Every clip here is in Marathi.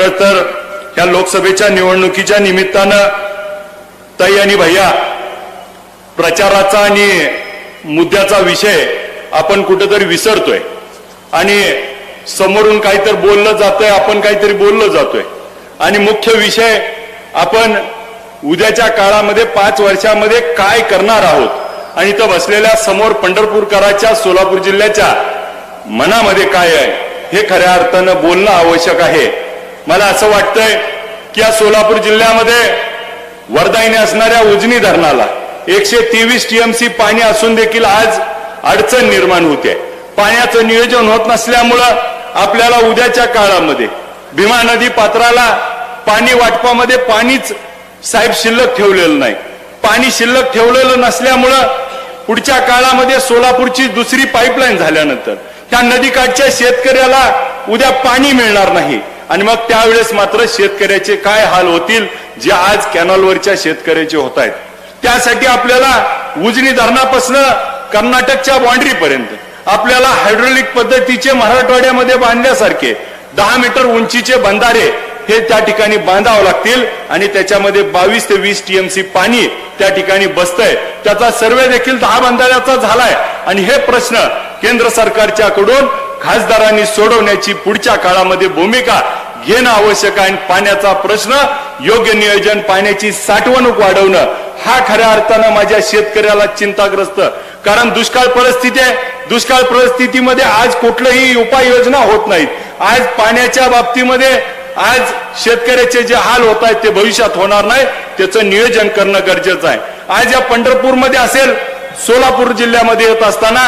खर तर ह्या लोकसभेच्या निवडणुकीच्या निमित्तानं ताई आणि भैया प्रचाराचा आणि मुद्द्याचा विषय आपण कुठेतरी विसरतोय. आणि समोरून काहीतरी बोललं जातोय आपण काहीतरी बोललं जातोय. आणि मुख्य विषय आपण उद्याच्या काळामध्ये पाच वर्षामध्ये काय करणार आहोत? आणि इथं बसलेल्या समोर पंढरपूरकराच्या सोलापूर जिल्ह्याच्या मनामध्ये काय आहे? हे खऱ्या अर्थानं बोलणं आवश्यक आहे. मला असं वाटतंय की या सोलापूर जिल्ह्यामध्ये वर्धाईने असणाऱ्या उजनी धरणाला एकशे तेवीस टीएमसी पाणी असून देखील आज अडचण निर्माण होते. पाण्याचं नियोजन होत नसल्यामुळं आपल्याला उद्याच्या काळामध्ये भीमा नदी पात्राला पाणी वाटपामध्ये पाणीच साहेब शिल्लक ठेवलेलं नाही. पाणी शिल्लक ठेवलेलं नसल्यामुळं पुढच्या काळामध्ये सोलापूरची दुसरी पाईपलाईन झाल्यानंतर त्या नदीकाठच्या शेतकऱ्याला उद्या पाणी मिळणार नाही. आणि मग त्यावेळेस मात्र शेतकऱ्याचे काय हाल होतील जे आज कॅनॉलवरच्या शेतकऱ्याचे होत आहेत त्यासाठी आपल्याला उजनी धरणापासून कर्नाटकच्या बाँड्री पर्यंत आपल्याला हायड्रोलिक पद्धतीचे मराठवाड्यामध्ये बांधल्यासारखे दहा मीटर उंचीचे बंधारे हे त्या ठिकाणी बांधावं लागतील आणि त्याच्यामध्ये बावीस ते वीस टीएमसी पाणी त्या ठिकाणी बसतंय. त्याचा सर्वे देखील दहा बंधाऱ्याचा झालाय. आणि हे प्रश्न केंद्र सरकारच्या कडून खासदारांनी सोडवण्याची पुढच्या काळामध्ये भूमिका घेणं आवश्यक आहे. आणि पाण्याचा प्रश्न योग्य नियोजन पाण्याची साठवणूक वाढवणं हा खऱ्या अर्थानं माझ्या शेतकऱ्याला चिंताग्रस्त. कारण दुष्काळ परिस्थिती आहे. दुष्काळ परिस्थितीमध्ये आज कुठलंही उपाययोजना होत नाहीत. आज पाण्याच्या बाबतीमध्ये आज शेतकऱ्याचे जे हाल होत आहेत ते भविष्यात होणार नाही. त्याचं नियोजन करणं गरजेचं आहे. आज या पंढरपूरमध्ये असेल सोलापूर जिल्ह्यामध्ये येत असताना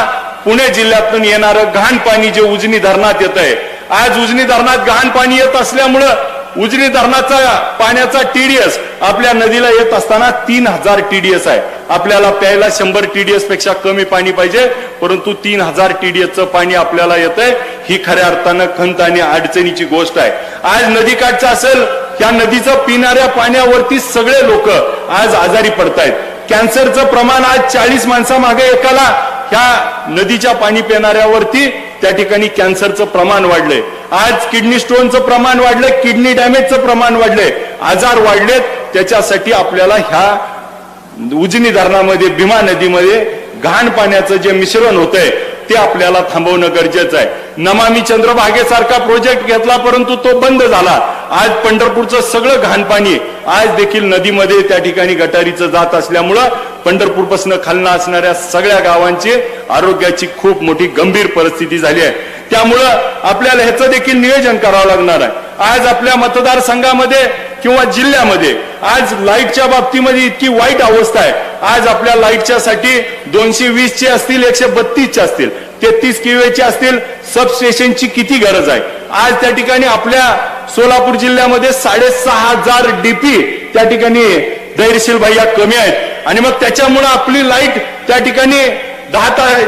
पुणे जिल्ह्यातून येणारं घाण पाणी जे उजनी धरणात येत आहे आज उजनी धरणात घाण पाणी येत असल्यामुळं उजनी धरणाचा पाण्याचा टीडीएस आपल्या नदीला येत असताना तीन हजार टीडीएस आहे. आपल्याला प्यायला शंभर टीडीएसपेक्षा कमी पाणी पाहिजे परंतु तीन हजार टीडीएसचं पाणी आपल्याला येतंय. ही खऱ्या अर्थानं खंत आणि अडचणीची गोष्ट आहे. आज नदीकाठचं असेल या नदीचं पिणाऱ्या पाण्यावरती सगळे लोक आज आजारी पडतायत. कॅन्सरचं प्रमाण आज चाळीस माणसामागे एकाला त्या नदीच्या पाणी पिणाऱ्यावरती त्या ठिकाणी कॅन्सरचं प्रमाण वाढलंय. आज किडनी स्टोनचं प्रमाण वाढलंय किडनी डॅमेजचं प्रमाण वाढलंय. आजार वाढलेत त्याच्यासाठी आपल्याला ह्या उजनी धरणामध्ये भीमा नदीमध्ये घाण पाण्याचं जे मिश्रण होतंय ते आपल्याला थांबवणं गरजेचं आहे. नमामी चंद्रभागेसारखा प्रोजेक्ट घेतला परंतु तो बंद झाला. आज पंढरपूरचं सगळं घाण पाणी आज देखील नदीमध्ये त्या ठिकाणी गटारीचं जात असल्यामुळं पंढरपूरपासून खालना असणाऱ्या सगळ्या गावांची आरोग्याची खूप मोठी गंभीर परिस्थिती झाली आहे. त्यामुळं आपल्याला ह्याचं देखील नियोजन करावं लागणार आहे. आज आपल्या मतदारसंघामध्ये किंवा जिल्ह्यामध्ये आज लाईटच्या बाबतीमध्ये इतकी वाईट अवस्था आहे. आज आपल्या लाईटच्या साठी दोनशे वीस चे असतील एकशे बत्तीसचे असतील तेहतीस किवेचे असतील सबस्टेशनची किती गरज आहे? आज त्या ठिकाणी आपल्या सोलापूर जिल्ह्यामध्ये साडेसहा हजार डीपी त्या ठिकाणी धैर्यशील भैया कमी आहेत. आणि मग त्याच्यामुळे आपली लाइट त्या ठिकाणी दहा तास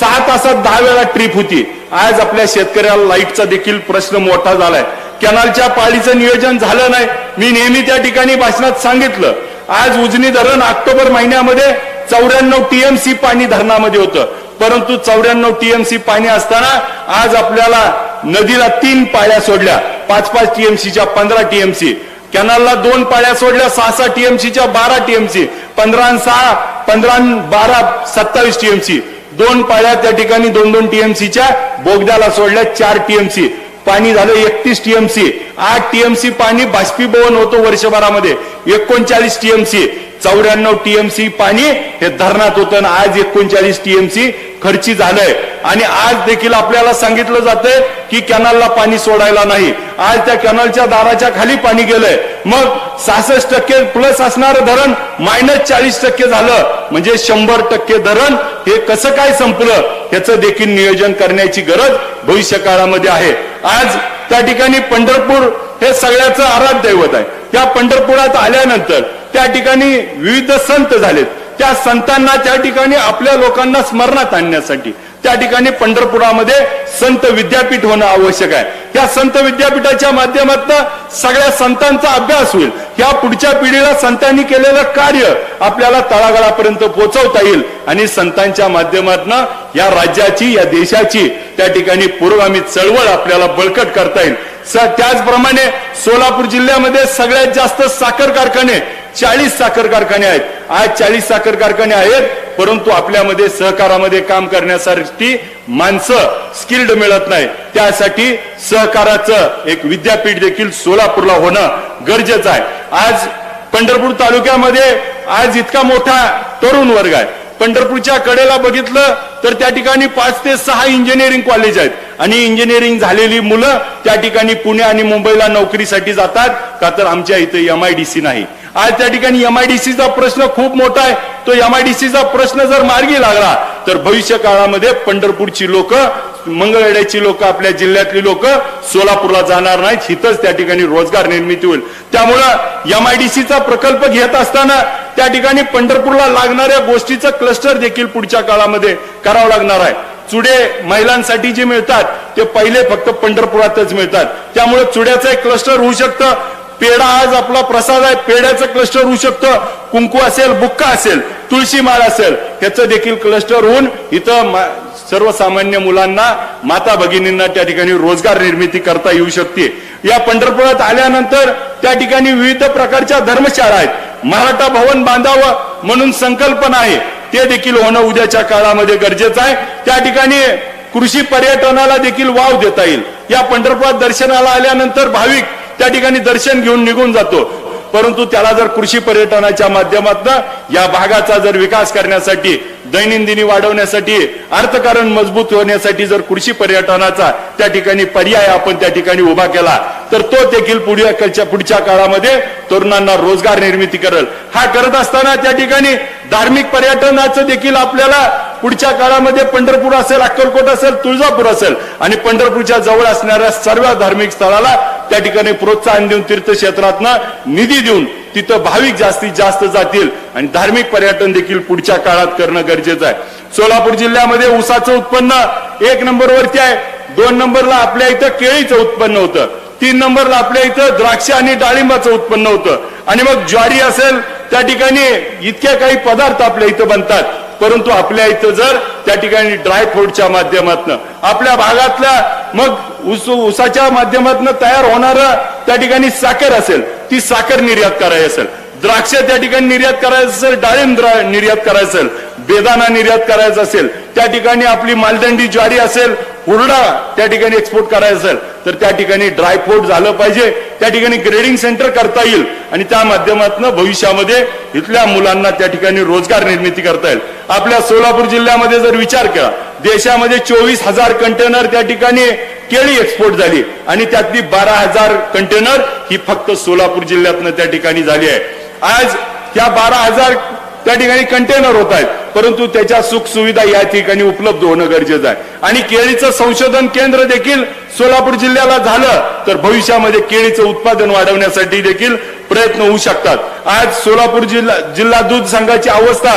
सहा तासात दहा वेळा ट्रिप होती. आज आपल्या शेतकऱ्याला लाईटचा देखील प्रश्न मोठा झालाय. कॅनलच्या पाळीचं नियोजन झालं नाही. मी नेहमी त्या ठिकाणी भाषणात सांगितलं. आज उजनी धरण ऑक्टोबर महिन्यामध्ये चौऱ्याण्णव टीएमसी पाणी धरणामध्ये होतं. परंतु चौऱ्याण्णव टीएमसी पाणी असताना आज आपल्याला नदीला तीन पाळ्या सोडल्या. पाच पाच टीएमसीच्या पंधरा टीएमसी. कॅनलला दोन पाळ्या सोडल्या सहा सहा टीएमसीच्या बारा टीएमसी. पंधरा सहा पंधरा बारा सत्तावीस टीएमसी. दोन पाळ्या त्या ठिकाणी दोन दोन टीएमसीच्या बोगद्याला सोडल्या चार टीएमसी. पाणी झालं एकतीस टीएमसी. आठ टीएमसी पाणी बाष्पीभवन होतो वर्षभरामध्ये. एकोणचाळीस टीएमसी. चौऱ्याण्णव टीएमसी पाणी हे धरणात होतं आणि आज एकोणचाळीस टीएमसी खर्ची झालंय. आणि आज देखील आपल्याला सांगितलं जातंय की कॅनलला पाणी सोडायला नाही. आज त्या कॅनलच्या दाराच्या खाली पाणी गेलंय. मग सहासष्ट टक्के प्लस असणारं धरण मायनस चाळीस टक्के झालं. म्हणजे शंभर टक्के धरण हे कसं काय संपलं याचं देखील नियोजन करण्याची गरज भविष्य काळामध्ये आहे. आज त्या ठिकाणी पंढरपूर हे सगळ्याचं आराध्य दैवत आहे. त्या पंढरपुरात आल्यानंतर त्या ठिकाणी विविध संत झालेत. त्या संतांना त्या ठिकाणी आपल्या लोकांना स्मरणात आणण्यासाठी त्या ठिकाणी पंढरपुरामध्ये संत विद्यापीठ होणं आवश्यक आहे. या संत विद्यापीठाच्या माध्यमातून सगळ्या संतांचा अभ्यास होईल. या पुढच्या पिढीला संतांनी केलेलं कार्य आपल्याला तळागाळापर्यंत पोहोचवता येईल आणि संतांच्या माध्यमातून या राज्याची या देशाची त्या ठिकाणी पुरोगामी चळवळ आपल्याला बळकट करता येईल. त्याचप्रमाणे सोलापूर जिल्ह्यामध्ये सगळ्यात जास्त साखर कारखाने चाळीस साखर कारखाने आहेत. आज चाळीस साखर कारखाने आहेत परंतु आपल्यामध्ये सहकारामध्ये काम करण्यासाठी माणसं स्किल्ड मिळत नाही. त्यासाठी सहकाराचं एक विद्यापीठ देखील सोलापूरला होणं गरजेचं आहे. आज पंढरपूर तालुक्यामध्ये आज इतका मोठा तरुण वर्ग आहे. पंढरपूरच्या कडेला बघितलं तर त्या ठिकाणी पाच ते सहा इंजिनिअरिंग कॉलेज आहेत. आणि इंजिनिअरिंग झालेली मुलं त्या ठिकाणी पुणे आणि मुंबईला नोकरीसाठी जातात का तर आमच्या इथे एमआयडीसी नाही. आज त्या ठिकाणी एमआयडीसीचा प्रश्न खूप मोठा आहे. तो एमआयडीसीचा प्रश्न जर मार्गी लागला तर भविष्य काळामध्ये पंढरपूरची लोक मंगळवेड्याची लोक आपल्या जिल्ह्यातली लोक सोलापूरला जाणार नाहीत. हिथंच त्या ठिकाणी रोजगार निर्मिती होईल. त्यामुळं एमआयडीसीचा प्रकल्प घेत असताना त्या ठिकाणी पंढरपूरला लागणाऱ्या गोष्टीचं क्लस्टर देखील पुढच्या काळामध्ये करावं लागणार आहे. चुडे महिलांसाठी जे मिळतात ते पहिले फक्त पंढरपुरातच मिळतात. त्यामुळे चुड्याचं एक क्लस्टर होऊ शकतं. पेढा आज आपला प्रसाद आहे. पेढ्याचं क्लस्टर होऊ शकतं. कुंकू असेल बुक्का असेल तुळशी माळ असेल ह्याचं देखील क्लस्टर होऊन इथं सर्वसामान्य मुलांना माता भगिनींना त्या ठिकाणी रोजगार निर्मिती करता येऊ शकते. या पंढरपुरात आल्यानंतर त्या ठिकाणी विविध प्रकारच्या धर्मशाळा आहेत. मराठा भवन बांधावं म्हणून संकल्पना आहे. ते देखील होणं उद्याच्या काळामध्ये गरजेचं आहे. त्या ठिकाणी कृषी पर्यटनाला देखील वाव देता येईल. या पंढरपुरात दर्शनाला आल्यानंतर भाविक त्या ठिकाणी दर्शन घेऊन निघून जातो. परंतु त्याला जर कृषी पर्यटनाच्या माध्यमातून या भागाचा जर विकास करण्यासाठी दैनंदिनी वाढवण्यासाठी अर्थकारण मजबूत होण्यासाठी जर कृषी पर्यटनाचा त्या ठिकाणी पर्याय आपण त्या ठिकाणी उभा केला तर तो देखील पुढच्या पुढच्या काळामध्ये तरुणांना रोजगार निर्मिती करेल. हा करत असताना त्या ठिकाणी धार्मिक पर्यटनाचं देखील आपल्याला पुढच्या काळामध्ये पंढरपूर असेल अक्कलकोट असेल तुळजापूर असेल आणि पंढरपूरच्या जवळ असणाऱ्या सर्व धार्मिक स्थळाला त्या ठिकाणी प्रोत्साहन देऊन तीर्थक्षेत्रातनं निधी देऊन तिथं भाविक जास्तीत जास्त जातील आणि धार्मिक पर्यटन देखील पुढच्या काळात करणं गरजेचं आहे. सोलापूर जिल्ह्यामध्ये ऊसाचं उत्पन्न एक नंबरवरती आहे. दोन नंबरला आपल्या इथं केळीचं उत्पन्न होतं. तीन नंबरला आपल्या इथं द्राक्ष आणि डाळिंबाचं उत्पन्न होतं. आणि मग ज्वारी असेल त्या ठिकाणी इतक्या काही पदार्थ आपल्या इथं बनतात. परंतु आपल्या इथं जर त्या ठिकाणी ड्राय फ्रूटच्या माध्यमातून आपल्या भागातल्या मग उस उसाच्या माध्यमातून तयार होणार त्या ठिकाणी साखर असेल ती साखर निर्यात करायची असेल. द्राक्ष त्या ठिकाणी निर्यात करायचं असेल डाळिंब निर्यात करायचं असेल बेदाना निर्यात करायचा असेल त्या ठिकाणी आपली मालदंडी ज्वारी असेल हुरडा त्या ठिकाणी एक्सपोर्ट करायचा असेल. तर त्या ठिकाणी ड्रायफ्रूट झालं पाहिजे. त्या ठिकाणी ग्रेडिंग सेंटर करता येईल. आणि त्या माध्यमातून भविष्यामध्ये इथल्या मुलांना त्या ठिकाणी रोजगार निर्मिती करता येईल. आपल्या सोलापूर जिल्ह्यामध्ये जर विचार केला देशामध्ये चोवीस हजार कंटेनर त्या ठिकाणी केळी एक्सपोर्ट झाली. आणि त्यातली बारा हजार कंटेनर ही फक्त सोलापूर जिल्ह्यातनं त्या ठिकाणी झाली आहे. आज त्या बारा हजार त्या ठिकाणी कंटेनर होत आहेत. परंतु त्याच्या सुख सुविधा या ठिकाणी उपलब्ध होणं गरजेचं आहे. आणि केळीचं संशोधन केंद्र देखील सोलापूर जिल्ह्याला झालं तर भविष्यामध्ये केळीचं उत्पादन वाढवण्यासाठी देखील प्रयत्न होऊ शकतात. आज सोलापूर जिल्हा जिल्हा दूध संघाची अवस्था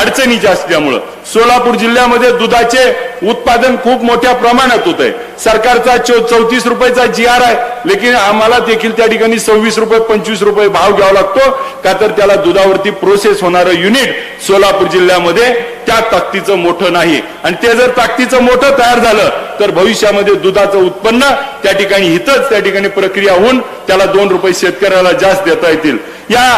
अडचणीची असल्यामुळं. सोलापूर जिल्ह्यामध्ये दुधाचे उत्पादन खूप मोठ्या प्रमाणात होत आहे सरकारचा चौतीस रुपयाचा जी आर आहे लेकिन आम्हाला देखील त्या ठिकाणी सव्वीस रुपये पंचवीस रुपये भाव घ्यावा लागतो. का तर त्याला दुधावरती प्रोसेस होणारं युनिट सोलापूर जिल्ह्यामध्ये त्या ताकदीचं मोठं नाही. आणि ते जर ताकदीचं मोठं तयार झालं तर भविष्यामध्ये दुधाचं उत्पन्न त्या ठिकाणी हितच त्या ठिकाणी प्रक्रिया होऊन त्याला दोन रुपये शेतकऱ्याला जास्त देता येतील. या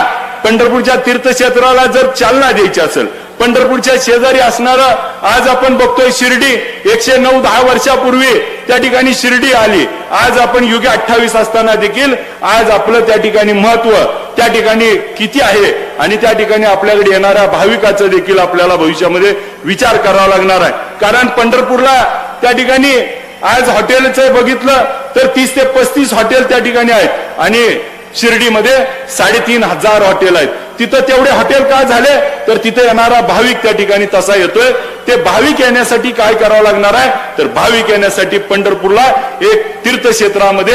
पंढरपूरच्या तीर्थक्षेत्राला जर चालना द्यायची असेल पंढरपूरच्या शेजारी असणारं आज आपण बघतोय शिर्डी एकशे नऊ दहा वर्षापूर्वी त्या ठिकाणी शिर्डी आली. आज आपण युगे अठ्ठावीस असताना देखील आज आपलं त्या ठिकाणी महत्त्व त्या ठिकाणी किती आहे आणि त्या ठिकाणी आपल्याकडे येणाऱ्या भाविकाचं देखील आपल्याला भविष्यामध्ये विचार करावा लागणार आहे. कारण पंढरपूरला त्या ठिकाणी आज हॉटेलचं बघितलं तर तीस ते पस्तीस हॉटेल त्या ठिकाणी आहेत. आणि शिर्डीमध्ये साडेतीन हजार हॉटेल आहेत. तिथं तेवढे हॉटेल का झाले? तर तिथे येणारा भाविक त्या ठिकाणी तसा येतोय. ते भाविक येण्यासाठी काय करावं लागणार आहे? तर भाविक येण्यासाठी पंढरपूरला एक तीर्थक्षेत्रामध्ये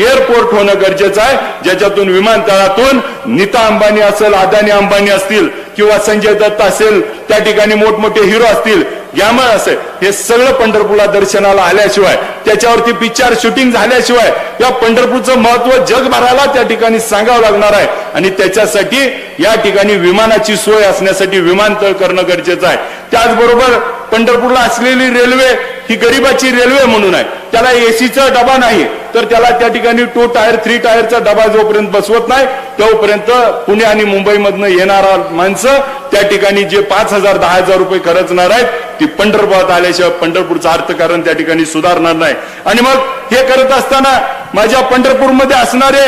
एअरपोर्ट होणं गरजेचं आहे. ज्याच्यातून विमानतळातून नीता अंबानी असेल अदानी अंबानी असतील किंवा संजय दत्त असेल त्या ठिकाणी मोठमोठे हिरो असतील ग्यामर असेल हे सगळं पंढरपूरला दर्शनाला आल्याशिवाय त्याच्यावरती पिक्चर शूटिंग झाल्याशिवाय या पंढरपूरचं महत्त्व जगभराला त्या ठिकाणी सांगावं लागणार आहे. आणि त्याच्यासाठी या ठिकाणी विमानाची सोय असण्यासाठी विमानतळ करणं गरजेचं आहे. त्याचबरोबर पंढरपूरला असलेली रेल्वे ही गरिबाची रेल्वे म्हणून आहे. त्याला एसीचा डबा नाही. तर त्याला त्या ठिकाणी टू टायर थ्री टायरचा डबा जोपर्यंत बसवत नाही तोपर्यंत पुणे आणि मुंबईमधनं येणारा माणसं त्या ठिकाणी जे पाच हजार दहा हजार रुपये खर्चणार आहेत ती पंढरपुरात आल्याशिवाय पंढरपूरचं अर्थकारण त्या ठिकाणी सुधारणार नाही. आणि मग हे करत असताना माझ्या पंढरपूरमध्ये असणारे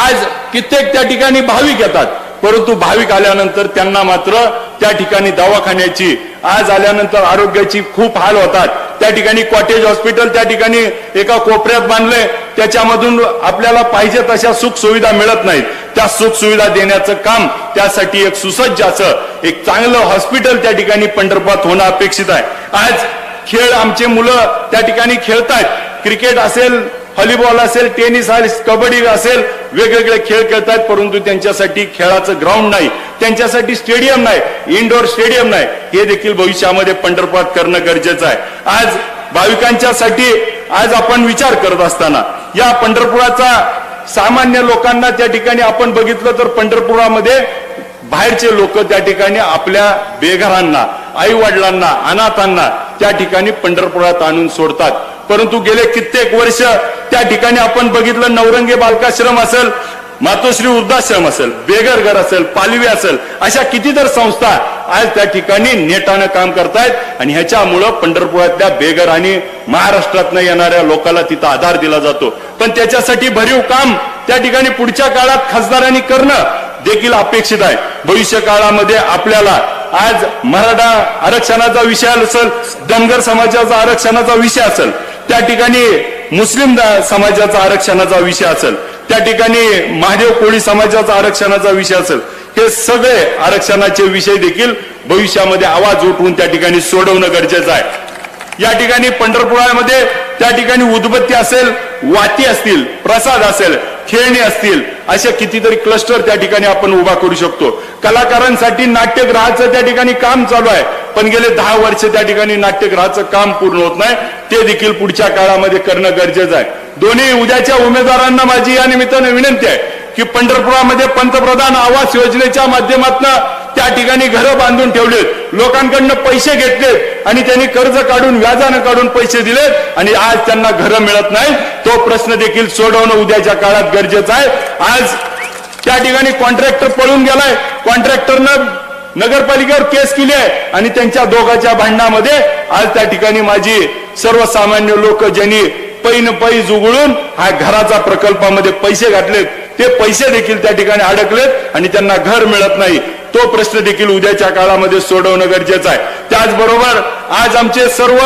आज कित्येक त्या ठिकाणी भाविक येतात. परंतु भाविक आल्यानंतर त्यांना मात्र त्या ठिकाणी दवाखान्याची आज आल्यानंतर आरोग्याची खूप हाल होतात. त्या ठिकाणी कॉटेज हॉस्पिटल त्या ठिकाणी एका कोपऱ्यात बांधले त्याच्यामधून आपल्याला पाहिजे तशा सुख सुविधा मिळत नाहीत. त्या सुख सुविधा देण्याचं काम त्यासाठी एक सुसज्ज असं एक चांगलं हॉस्पिटल त्या ठिकाणी पंढरपुरात होणं अपेक्षित आहे. आज खेळ आमचे मुलं त्या ठिकाणी खेळतायत. क्रिकेट असेल व्हॉलीबॉल असेल टेनिस असेल कबड्डी असेल वेगवेगळे खेळ खेळतायत परंतु त्यांच्यासाठी खेळाचं ग्राउंड नाही. त्यांच्यासाठी स्टेडियम नाही. इंडोर स्टेडियम नाही. हे देखील भविष्यामध्ये पंढरपुरात करणं गरजेचं आहे. आज भाविकांच्यासाठी आज आपण विचार करत असताना या पंढरपुराचा सामान्य लोकांना त्या ठिकाणी आपण बघितलं तर पंढरपुरामध्ये बाहेरचे लोक त्या ठिकाणी आपल्या बेघरांना आई वडिलांना अनाथांना त्या ठिकाणी पंढरपुरात आणून सोडतात. परंतु गेले कित्येक वर्ष त्या ठिकाणी आपण बघितलं नवरंगे बालकाश्रम असेल मातोश्री वृद्धाश्रम असेल बेघर घर असेल पालवी असेल अशा किती तर संस्था आज त्या ठिकाणी नेटानं काम करतायत आणि ह्याच्यामुळं पंढरपुरातल्या बेघर आणि महाराष्ट्रातनं येणाऱ्या लोकांना तिथं आधार दिला जातो. पण त्याच्यासाठी भरीव काम त्या ठिकाणी पुढच्या काळात खासदारांनी करणं देखील अपेक्षित आहे. भविष्य काळामध्ये आपल्याला आज मराठा आरक्षणाचा विषय असेल धनगर समाजाचा आरक्षणाचा विषय असेल त्या ठिकाणी मुस्लिम समाजाचा आरक्षणाचा विषय असेल त्या ठिकाणी महादेव कोळी समाजाचा आरक्षणाचा विषय असेल हे सगळे आरक्षणाचे विषय देखील भविष्यामध्ये आवाज उठवून त्या ठिकाणी सोडवणं गरजेचं आहे. या ठिकाणी पंढरपुरामध्ये त्या ठिकाणी उदबत्ती असेल वाती असतील प्रसाद असेल खेळणी असतील अशा कितीतरी क्लस्टर त्या ठिकाणी आपण उभा करू शकतो. कलाकारांसाठी नाट्यगृहाचं त्या ठिकाणी काम चालू आहे. पण गेले दहा वर्ष त्या ठिकाणी नाट्यगृहाचं काम पूर्ण होत नाही. ते देखील पुढच्या काळामध्ये करणं गरजेचं आहे. दोन्ही उद्याच्या उमेदवारांना माझी या निमित्तानं विनंती आहे की पंढरपुरामध्ये पंतप्रधान आवास योजनेच्या माध्यमातून त्या ठिकाणी घरं बांधून ठेवलेत. लोकांकडनं पैसे घेतलेत आणि त्यांनी कर्ज काढून व्याजानं काढून पैसे दिलेत आणि आज त्यांना घरं मिळत नाही. तो प्रश्न देखील सोडवणं उद्याच्या काळात गरजेचं आहे. आज त्या ठिकाणी कॉन्ट्रॅक्टर पळून गेलाय. कॉन्ट्रॅक्टरनं नगरपालिकेवर केस केली आहे आणि त्यांच्या दोघांच्या भांडणामध्ये आज त्या ठिकाणी माझी सर्वसामान्य लोक ज्यांनी पैन पै जुगळून हा घराचा प्रकल्पामध्ये पैसे घातलेत ते पैसे देखील त्या ठिकाणी अडकलेत आणि त्यांना घर मिळत नाही. तो प्रश्न देखील उद्याच्या काळामध्ये सोडवणं गरजेचं आहे. त्याचबरोबर आज आमचे सर्व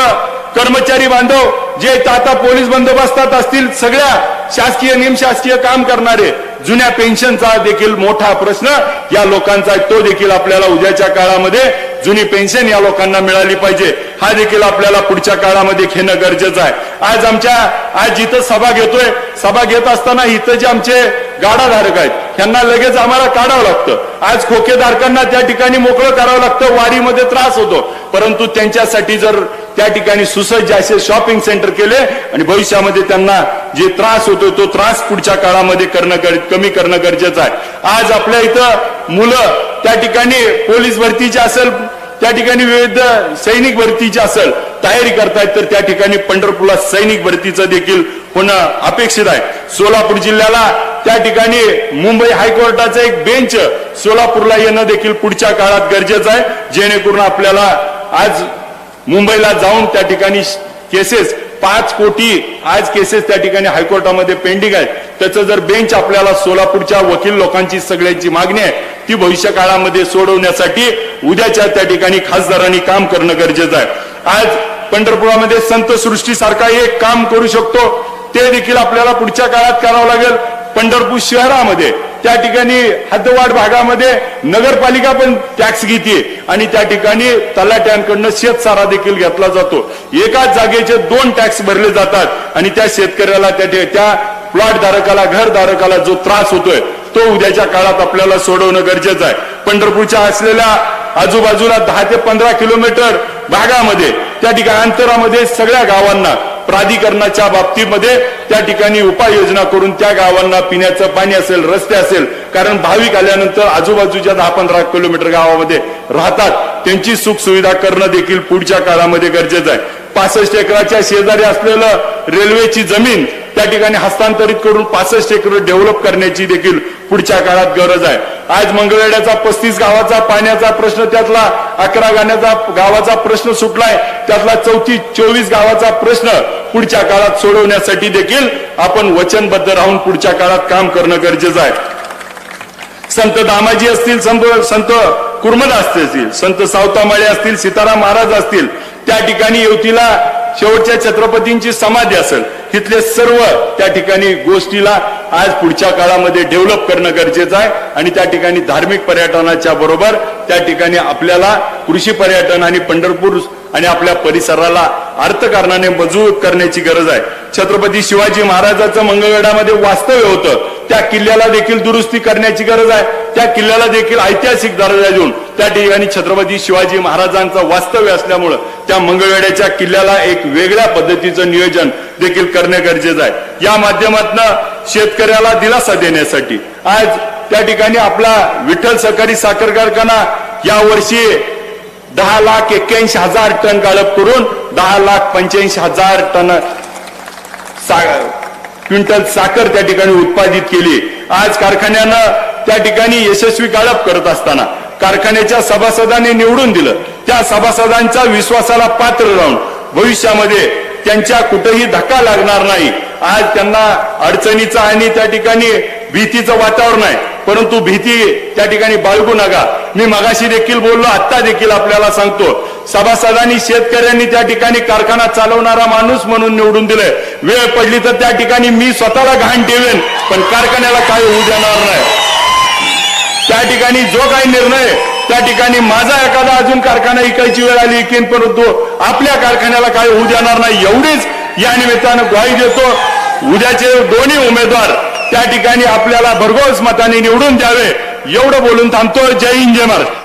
कर्मचारी बांधव जे आता पोलीस बंदोबस्तात असतील सगळ्या शासकीय निमशासकीय काम करणारे जुन्या पेन्शनचा देखील मोठा प्रश्न या लोकांचा तो देखील आपल्याला उद्याच्या काळामध्ये जुनी पेन्शन या लोकांना मिळाली पाहिजे. हा देखील आपल्याला पुढच्या काळामध्ये घेणं गरजेचं आहे. आज आमच्या आज जिथं सभा घेतोय सभा घेत असताना इथं जे आमचे गाडाधारक आहेत ह्यांना लगेच आम्हाला काढावं लागतं. आज खोकेधारकांना त्या ठिकाणी मोकळं करावं लागतं वाडीमध्ये त्रास होतो. परंतु त्यांच्यासाठी जर त्या ठिकाणी सुसज्ज असे शॉपिंग सेंटर केले आणि भविष्यामध्ये त्यांना जे त्रास होतो तो त्रास पुढच्या काळामध्ये करणं गर- कमी करणं गरजेचं आहे. आज आपल्या इथं मुलं त्या ठिकाणी पोलीस भरतीची असेल त्या ठिकाणी विविध सैनिक भरतीची असेल तयारी करतायत तर त्या ठिकाणी पंढरपूरला सैनिक भरतीचं देखील होणं अपेक्षित आहे. सोलापूर जिल्ह्याला त्या ठिकाणी मुंबई हायकोर्टाचं एक बेंच सोलापूरला येणं देखील पुढच्या काळात गरजेचं आहे. जेणेकरून आपल्याला आज मुंबईला जाऊन त्या ठिकाणी केसेस पाच कोटी आज केसेस त्या ठिकाणी हायकोर्टामध्ये पेंडिंग आहेत. त्याचं जर बेंच आपल्याला सोलापूरच्या वकील लोकांची सगळ्यांची मागणी आहे ती भविष्य काळामध्ये सोडवण्यासाठी उद्याच्या त्या ठिकाणी खासदारांनी काम करणं गरजेचं आहे. आज पंढरपुरामध्ये संत सृष्टी सारखा एक काम करू शकतो ते देखील आपल्याला पुढच्या काळात करावं लागेल. पंढरपूर शहरामध्ये त्या ठिकाणी हद्दवाड भागामध्ये नगरपालिका पण टॅक्स घेते आणि त्या ठिकाणी तलाट्यांकडनं शेतसारा देखील घेतला जातो. एकाच जागेचे दोन टॅक्स भरले जातात आणि त्या शेतकऱ्याला त्या त्या प्लॉट धारकाला घरधारकाला जो त्रास होतोय तो उद्याच्या काळात आपल्याला सोडवणं गरजेचं आहे. पंढरपूरच्या असलेल्या आजूबाजूला दहा ते पंधरा किलोमीटर भागामध्ये त्या ठिकाणी अंतरामध्ये सगळ्या गावांना प्राधिकरणाच्या बाबतीमध्ये त्या ठिकाणी उपाययोजना करून त्या गावांना पिण्याचं पाणी असेल रस्ते असेल कारण भाविक आल्यानंतर आजूबाजूच्या दहा पंधरा किलोमीटर गावामध्ये राहतात. त्यांची सुख सुविधा करणं देखील पुढच्या काळामध्ये गरजेचं आहे. पासष्ट एकराच्या शेजारी असलेलं रेल्वेची जमीन त्या ठिकाणी हस्तांतरित करून पासष्ट एकर डेव्हलप करण्याची देखील पुढच्या काळात गरज आहे. आज मंगळवेड्याचा पस्तीस गावाचा पाण्याचा प्रश्न त्यातला अकरा गाण्याचा गावाचा प्रश्न सुटलाय. त्यातला चौतीस चोवीस गावाचा प्रश्न पुढच्या काळात सोडवण्यासाठी देखील आपण वचनबद्ध राहून पुढच्या काळात काम करणं गरजेचं आहे. संत दामाजी असतील संत संत कुर्मदास असतील संत सावतामाळे असतील सीताराम महाराज असतील त्या ठिकाणी युवतीला शेवटच्या छत्रपतींची समाधी असेल. तिथले सर्व त्या ठिकाणी गोष्टीला आज पुढच्या काळामध्ये डेव्हलप करणं गरजेचं आहे. आणि त्या ठिकाणी धार्मिक पर्यटनाच्या बरोबर त्या ठिकाणी आपल्याला कृषी पर्यटन आणि पंढरपूर आणि आपल्या परिसराला अर्थकारणाने मजबूत करण्याची गरज आहे. छत्रपती शिवाजी महाराजांचं मंगळगडामध्ये वास्तव्य होतं. त्या किल्ल्याला देखील दुरुस्ती करण्याची गरज आहे. त्या किल्ल्याला देखील ऐतिहासिक दर्जा देऊन त्या ठिकाणी छत्रपती शिवाजी महाराजांचं वास्तव्य असल्यामुळं त्या मंगळवेड्याच्या किल्ल्याला एक वेगळ्या पद्धतीचं नियोजन देखील करणे गरजेचं आहे. या माध्यमातून शेतकऱ्याला दिलासा देण्यासाठी. आज त्या ठिकाणी आपला विठ्ठल सहकारी साखर कारखाना या वर्षी दहा लाख एक्क्याऐंशी हजार टन गाळप करून दहा लाख पंच्याऐंशी हजार टन सा- क्विंटल साखर त्या ठिकाणी उत्पादित केली. आज कारखान्यानं त्या ठिकाणी यशस्वी गाळप करत असताना कारखान्याच्या सभासदांनी निवडून दिलं. त्या सभासदांच्या विश्वासाला पात्र राहून भविष्यामध्ये त्यांच्या कुठेही धक्का लागणार नाही. आज त्यांना अडचणीचा आणि त्या ठिकाणी भीतीचं वातावरण आहे. परंतु भीती त्या ठिकाणी बाळगू नका. मी मगाशी देखील बोललो आत्ता देखील आपल्याला सांगतो. सभासदांनी शेतकऱ्यांनी त्या ठिकाणी कारखाना चालवणारा माणूस म्हणून निवडून दिलंय. वेळ पडली तर त्या ठिकाणी मी स्वतःला घाण ठेवेन पण कारखान्याला काय होऊ देणार नाही. त्या ठिकाणी जो काही निर्णय त्या ठिकाणी माझा एखादा अजून कारखाना इकायची वेळ आली इकेन परंतु आपल्या कारखान्याला काय होऊ देणार नाही एवढीच या निमित्तानं ग्वाही देतो. उद्याचे दोन्ही उमेदवार त्या ठिकाणी आपल्याला भरघोस मताने निवडून द्यावे एवढं बोलून थांबतो जय हिंद जय महाराज